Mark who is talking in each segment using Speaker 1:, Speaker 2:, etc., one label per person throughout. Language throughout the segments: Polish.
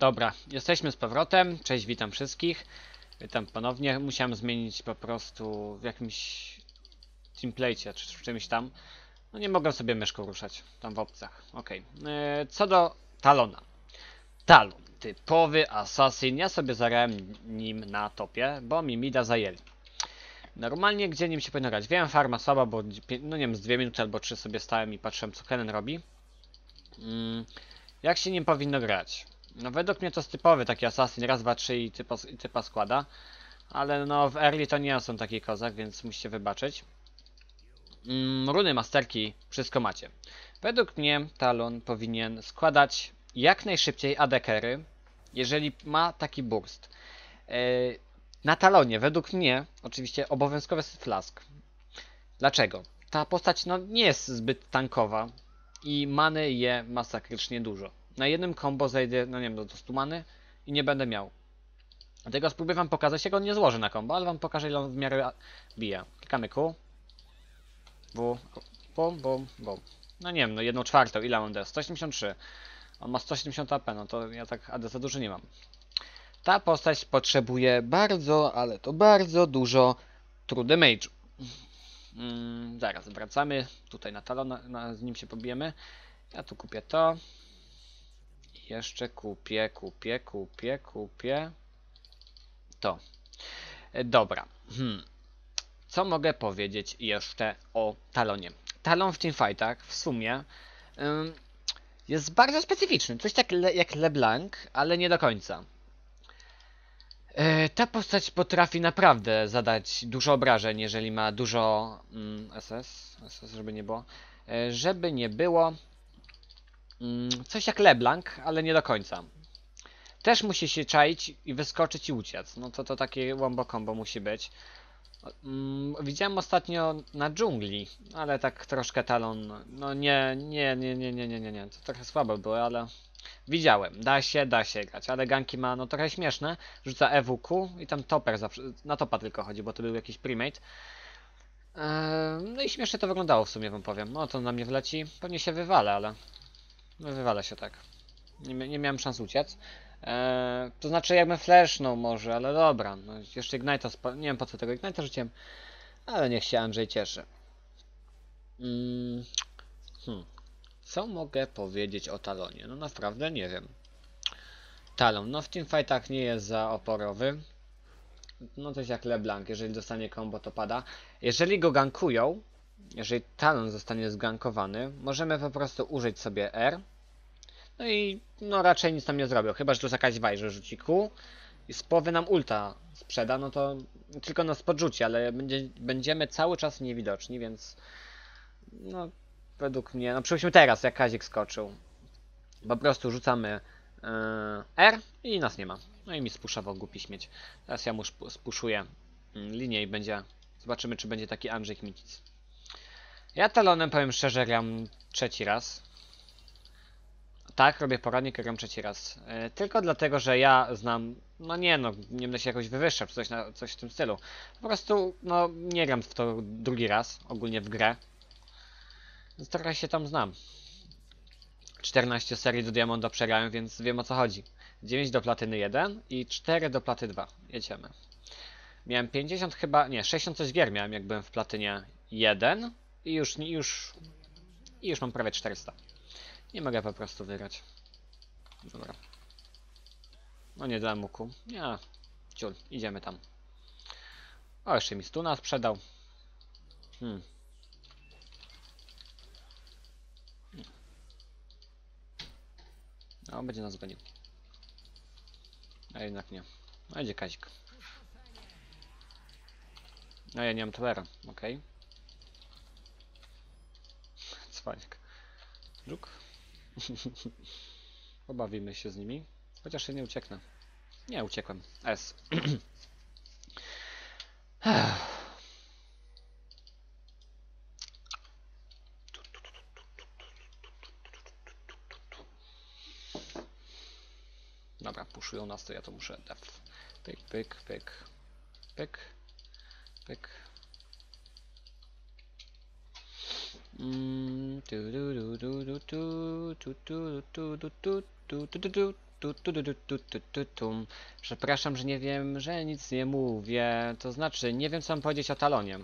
Speaker 1: Dobra, jesteśmy z powrotem. Cześć, witam wszystkich. Witam ponownie. Musiałem zmienić po prostu w jakimś teamplate czy w czymś tam. No nie mogłem sobie myszką ruszać tam w opcjach. Okej. E, Co do Talona. Talon, typowy assassin. Ja sobie zarałem nim na topie, bo mi mida zajęli. Normalnie gdzie nim się powinno grać? Wiem, farma słaba, bo no nie wiem, z 2 minuty albo 3 sobie stałem i patrzyłem co Kennen robi. Mm, jak się nim powinno grać? No według mnie to jest typowy taki assassin, raz, dwa, trzy i typa, i typa składa. Ale no w early to nie są taki kozak, więc musicie wybaczyć. Mm, runy masterki, wszystko macie. Według mnie Talon powinien składać jak najszybciej adekery, jeżeli ma taki burst. Yy, na Talonie, według mnie, oczywiście obowiązkowy jest flask. Dlaczego? Ta postać no, nie jest zbyt tankowa i many je masakrycznie dużo. Na jednym combo zejdę, no nie wiem, do 100 many i nie będę miał. Dlatego spróbuję wam pokazać, jak on nie złoży na combo, ale wam pokażę, ile on w miarę bije. Klikamy Q. W. Bum, bum, bum. No nie wiem, no jedną czwartą, ile on da? 183. On ma 170 AP, no to ja tak AD za dużo nie mam. Ta postać potrzebuje bardzo, ale to bardzo dużo true damage'u. Mm, zaraz wracamy tutaj na talon, na, na, z nim się pobijemy. Ja tu kupię to. Jeszcze kupię, kupię, kupię, kupię. To. E, Dobra. Hmm. Co mogę powiedzieć jeszcze o Talonie? Talon w teamfightach w sumie ym, jest bardzo specyficzny. Coś tak le, jak LeBlanc, ale nie do końca. E, Ta postać potrafi naprawdę zadać dużo obrażeń, jeżeli ma dużo mm, SS, SS, żeby nie było. E, Żeby nie było coś jak LeBlanc, ale nie do końca. Też musi się czaić i wyskoczyć i uciec. No to to takie wombo combo musi być. Mm, Widziałem ostatnio na dżungli, ale tak troszkę talon. No nie, nie, nie, nie, nie, nie, nie, nie. To trochę słabo było, ale widziałem. Da się, da się grać, ale ganki ma no trochę śmieszne. Rzuca EWQ i tam toper zawsze, na topa tylko chodzi, bo to był jakiś primate. Eee, no i śmiesznie to wyglądało w sumie wam powiem. No to na mnie wleci, pewnie się wywala, ale wywala się tak. Nie, nie miałem szans uciec. Eee, to znaczy jakbym flashnął może, ale dobra. No, jeszcze Ignite'a, nie wiem po co tego Ignite'a rzuciłem, ale niech się Andrzej cieszy. Mm, hmm. Co mogę powiedzieć o Talonie? No naprawdę nie wiem. Talon, no w teamfightach nie jest za oporowy. No coś jak LeBlanc, jeżeli dostanie combo to pada. Jeżeli go gankują, jeżeli Talon zostanie zgankowany, możemy po prostu użyć sobie R. No i no raczej nic nam nie zrobią, chyba że tu jakaś wajże rzuci Q i z połowy nam ulta sprzeda, no to tylko nas podrzuci, ale będzie, będziemy cały czas niewidoczni, więc no według mnie, no przypuśćmy teraz jak Kazik skoczył, po prostu rzucamy yy, R i nas nie ma. No i mi spuszował głupi śmieć. Teraz ja mu spuszuję mm, linię i będzie, zobaczymy czy będzie taki Andrzej Kmicic. Ja talonem powiem szczerze gram trzeci raz. Tak, robię poradnik, gram trzeci raz. E, tylko dlatego, że ja znam, no nie no, nie będę się jakoś wywyższał, czy coś, na, coś w tym stylu. Po prostu, no, nie gram w to drugi raz, ogólnie w grę. Więc trochę się tam znam. 14 serii do Diamonda przegrałem, więc wiem o co chodzi. 9 do platyny 1 i 4 do platy 2. Jedziemy. Miałem 50 chyba, nie, 60 coś gier miałem jak byłem w platynie 1 i już, już, i już mam prawie 400. Nie mogę po prostu wygrać. Dobra. No nie dałem muku. Nie. Ciul, idziemy tam. O, jeszcze mi stuna sprzedał. Hmm. No, będzie nas gonił. A jednak nie. No idzie Kazik. No ja nie mam towera, okej. Cwaniak. Żuk. Pobawimy się z nimi. Chociaż się nie ucieknę. Nie, uciekłem. S. Dobra, puszują nas, to ja to muszę def. Pyk, pyk, pyk. Pyk. Pyk. Przepraszam, że nie wiem, że nic nie mówię. To znaczy, nie wiem co mam powiedzieć o talonie.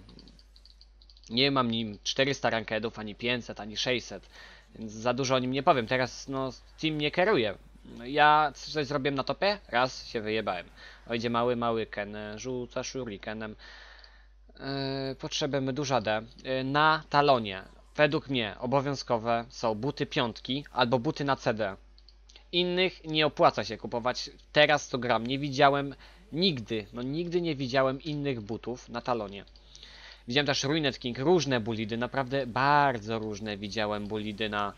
Speaker 1: Nie mam nim 400 rankedów, ani 500, ani 600. Więc za dużo o nim nie powiem. Teraz no team nie kieruje. Ja coś zrobiłem na topie, raz się wyjebałem. O idzie mały, mały Ken, rzuca shurikenem. Yy, potrzebujemy duża D. Yy, na talonie, według mnie, obowiązkowe są buty piątki albo buty na CD. Innych nie opłaca się kupować. Teraz to gram. Nie widziałem nigdy, no nigdy nie widziałem innych butów na talonie. Widziałem też Ruined King, różne bulidy, naprawdę bardzo różne widziałem bulidy na...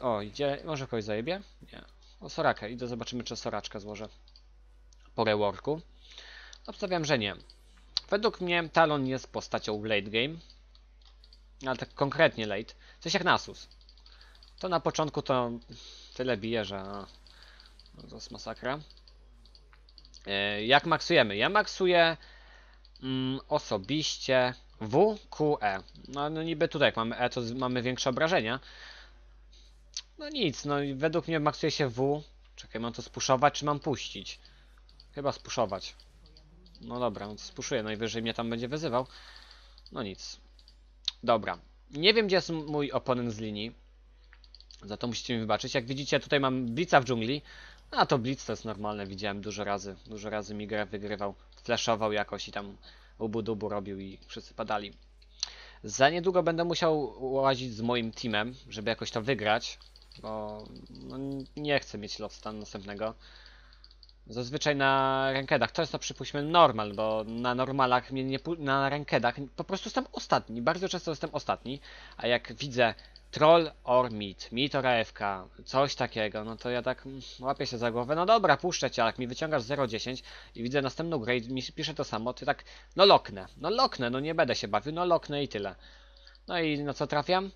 Speaker 1: O, idzie, może kogoś zajebie? Nie. O, Sorakę, idę zobaczymy, czy Soraczka złożę po reworku. Obstawiam, że nie. Według mnie Talon jest postacią late game. Ale tak konkretnie late. Coś jak Nasus. To na początku to tyle bije, że no, to jest masakra. E, jak maksujemy? Ja maksuję mm, osobiście W, Q, E. No, no niby tutaj jak mamy E, to mamy większe obrażenia. No nic, no i według mnie maksuje się W. Czekaj, mam to spuszować, czy mam puścić? Chyba spuszować. No dobra, no to spuszuję, najwyżej mnie tam będzie wyzywał. No nic. Dobra. Nie wiem, gdzie jest mój oponent z linii. Za to musicie mi wybaczyć. Jak widzicie, tutaj mam Blitza w dżungli. A to Blitz to jest normalne, widziałem dużo razy. Dużo razy mi grę wygrywał. Flashował jakoś i tam ubu-dubu robił i wszyscy padali. Za niedługo będę musiał łazić z moim teamem, żeby jakoś to wygrać. Bo no, nie chcę mieć lotstanu następnego. Zazwyczaj na rankedach, to jest to przypuśćmy normal, bo na normalach mnie nie, na rankedach po prostu jestem ostatni, bardzo często jestem ostatni, a jak widzę troll or meat, meat or AFK, coś takiego, no to ja tak mm, łapię się za głowę, no dobra, puszczę cię, ale jak mi wyciągasz 0,10 i widzę następną grę i mi pisze to samo, to tak, no loknę, no loknę, no nie będę się bawił, no loknę i tyle. No i na co trafiam?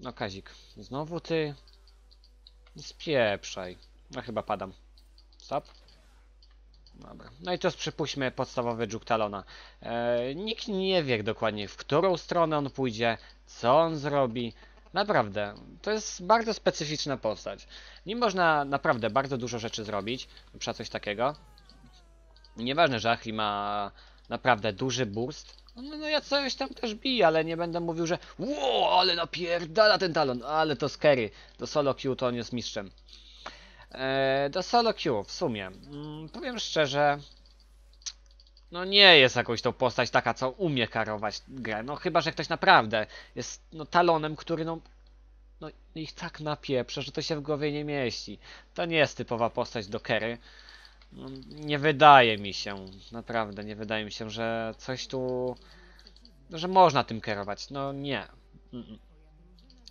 Speaker 1: No Kazik, znowu ty? Spieprzaj. No chyba padam. Stop. Dobra. No i to jest przypuśćmy podstawowy dżuk Talona. E, nikt nie wie dokładnie w którą stronę on pójdzie, co on zrobi. Naprawdę, to jest bardzo specyficzna postać. Nim można naprawdę bardzo dużo rzeczy zrobić, na coś takiego. Nieważne, że Achli ma naprawdę duży burst. No, no ja coś tam też biję, ale nie będę mówił, że Ło, ale napierdala ten talon, ale to scary. Do solo Q to on jest mistrzem. E, do solo Q w sumie. Mm, powiem szczerze. No nie jest jakąś tą postać taka, co umie karować grę. No chyba, że ktoś naprawdę jest no, talonem, który no, no ich tak napieprze, że to się w głowie nie mieści. To nie jest typowa postać do kery. No, nie wydaje mi się, naprawdę nie wydaje mi się, że coś tu, że można tym kierować. No nie. Mm-mm.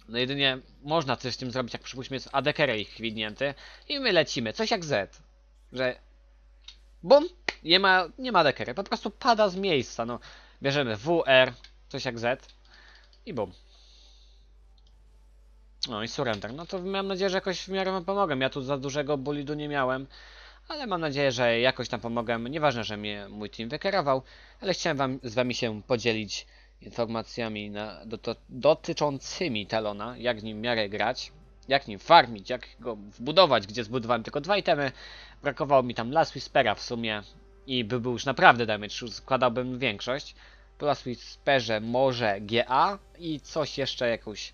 Speaker 1: No jedynie można coś z tym zrobić, jak przypuśćmy jest AD carry ich widnięty i my lecimy, coś jak Z, że bum, nie ma, nie ma AD carry, po prostu pada z miejsca, no. Bierzemy WR, coś jak Z. I bum. No i surrender, no to mam nadzieję, że jakoś w miarę wam pomogę, ja tu za dużego bulidu nie miałem, ale mam nadzieję, że jakoś tam pomogę, nieważne, że mnie mój team wykierował, ale chciałem wam, z wami się podzielić informacjami na, do, dotyczącymi Talona, jak nim miarę grać, jak nim farmić, jak go wbudować, gdzie zbudowałem tylko dwa itemy. Brakowało mi tam Last Whispera w sumie i by był już naprawdę damage, składałbym większość. Po Last Whisperze może GA i coś jeszcze jakąś,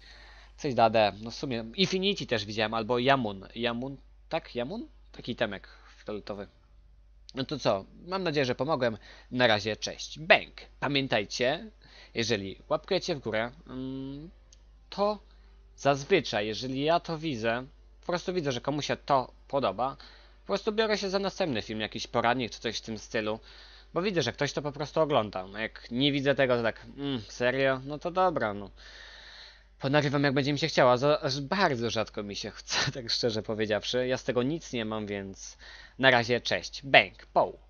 Speaker 1: coś da D. No w sumie Infinity też widziałem, albo Yamun. Yamun, tak? Yamun? Taki temek fioletowy. No to co? Mam nadzieję, że pomogłem. Na razie, cześć. Bang! Pamiętajcie, jeżeli łapkujecie w górę, mm, to zazwyczaj, jeżeli ja to widzę, po prostu widzę, że komuś się to podoba, po prostu biorę się za następny film, jakiś poradnik czy coś w tym stylu, bo widzę, że ktoś to po prostu ogląda. No jak nie widzę tego, to tak, mm, serio? No to dobra, no. Ponagrywam jak będzie mi się chciało, a za- aż bardzo rzadko mi się chce, tak szczerze powiedziawszy. Ja z tego nic nie mam, więc na razie cześć. Bang, poł.